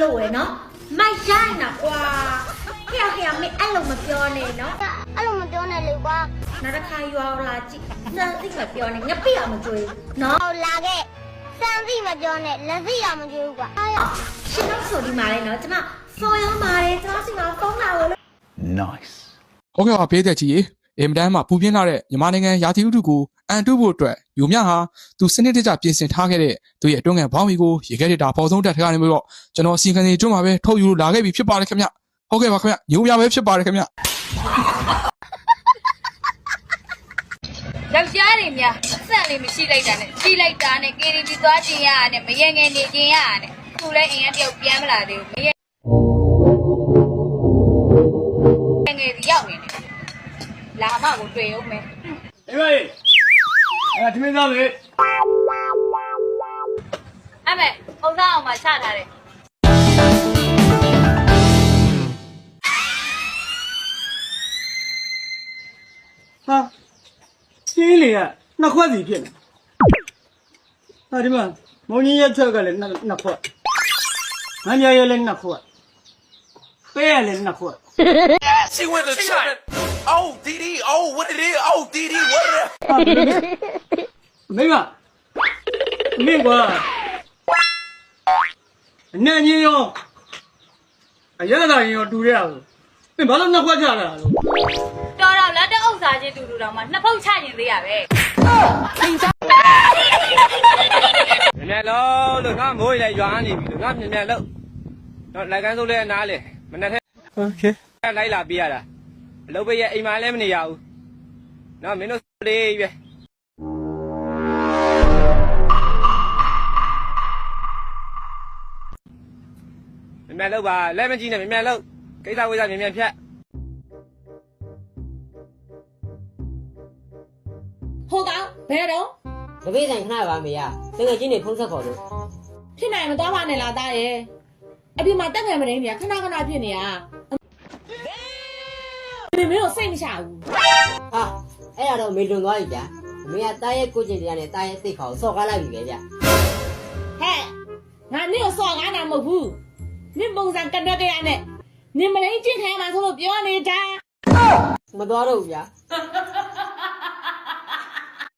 လို့ရယ်နော်မိုက်ရိုင်းတာကွာဟဲ့ဟဲ့မင်းအဲ့လိုမပြောနဲ့နော်အဲ့လိုမပြောနဲ့လေကွာနောက်တစ်ခါရွာလာကြည့်စမ်းသိမပြောနဲ့ငပိအောင်မကြွေးနော်ဟောလာခဲ့စမ်းသိမပြောနဲ့လက်စီအောင်မကြွေးဘူးကွာအားရရှင်တော့ဆိုဒီမှာလေနော်ကျမဖုန်းရောပါတယ်ကျမစီမှာဖုန်းလာလို့ Nice. ဟုတ်ကဲ့ပါဖေးသက်ကြီးရေ အင်မတန်မှပူပြင်းလာတဲ့မြန်မာနိုင်ငံရာသီဥတုကိုအန်တုဖို့အတွက်ယူမြဟာသူစနစ်တကျပြင်ဆင်ထားခဲ့တဲ့သူရဲ့အတွင်းငယ်ဘောင်းမီကိုရေခဲတဲ့တာပေါ်ဆုံးတက်ထကနေပြီးတော့ကျွန်တော်စီကံစီကျွန်းမှာပဲထုတ်ယူလို့လာခဲ့ပြီဖြစ်ပါတယ်ခင်ဗျဟုတ်ကဲ့ပါခင်ဗျယူမြပဲဖြစ်ပါတယ်ခင်ဗျယောက်ျားတွေများအဆန့်လေးမရှိလိုက်တာနဲ့ကြီးလိုက်တာနဲ့ KTV သွားကျင်ရတာနဲ့မရငယ်နေကျင်ရတာနဲ့သူလည်းအိမ်ကတယောက်ပြန်မလာသေးဘူးမရငယ်စီရောက်နေတယ် လာမကိုတွေ့အောင်မယ်အေးမေးအဲ့ဒါသမင်းသားလေအဲ့မဲ့အုံသားအောင်မှချထားတယ်ဟာရှင်းလေကနှစ်ခွက်စီဖြစ်နေဟာဒီမှာမုံကြီးရက်ချက်ကလည်းနှစ်နှစ်ခွက်ငန်းရရလည်းနှစ်ခွက်ပဲရလည်းနှစ်ခွက် She went to shot. Oh, DD. Oh, what it is? Oh, DD. What it is? ဟာဘယ်လိုလဲမိမမင်းကွာအနံ့ကြီးရောအရသာရင်ရောတူရအောင်မင်းဘာလို့နှစ်ခွက်ချတာလဲ တော်တော့လက်တဲ့ဥစ္စာချင်းတူတူတော့မှနှစ်ဖုတ်ချရင်သေးရပဲ မြင်လုံးလို့ငါမိုးရရွာနေပြီလို့ငါမြင်မြင်လို့တော့လိုက်ကန်းစိုးလဲနားလေမနေ့က โอเค လိုက်လာပြရတာ အလုပ်ပဲရဲ့အိမ်မှာလည်းမနေရဘူးနော်မင်းတို့လေးပဲမြင်မြင်လို့ပါလက်မကြည့်နဲ့မြင်မြင်လို့ကိစ္စဝိစ္စမြင်မြင်ဖြတ်ဟုတ်ကဘယ်တော့တပည့်ဆိုင်ခဏပါမေရတကယ်ချင်းနေဖုန်းဆက်ခေါ်လို့ဖြစ်နိုင်မသွားပါနဲ့လားသားရဲ့အပြင်မှာတက်ခံမနေမြခဏခဏဖြစ်နေရ ဒီမင်းတို့စိတ်မချဘူးဟာအဲ့ဒါတော့မေလွန်သွားပြီဗျာမေကတားရဲ့ကိုကျင်တရားနဲ့တားရဲ့သိခေါ်ဆော့ကားလိုက်ပြီပဲဗျာဟဲ့ငါနင့်ကိုစော်ကားတာမဟုတ်ဘူးနင့်ပုံစံကတက်ကြရနဲ့နင်မလိန်ကျင့်ခံရမှာဆိုလို့ပြောနေတာမသွားတော့ဘူးဗျာဟ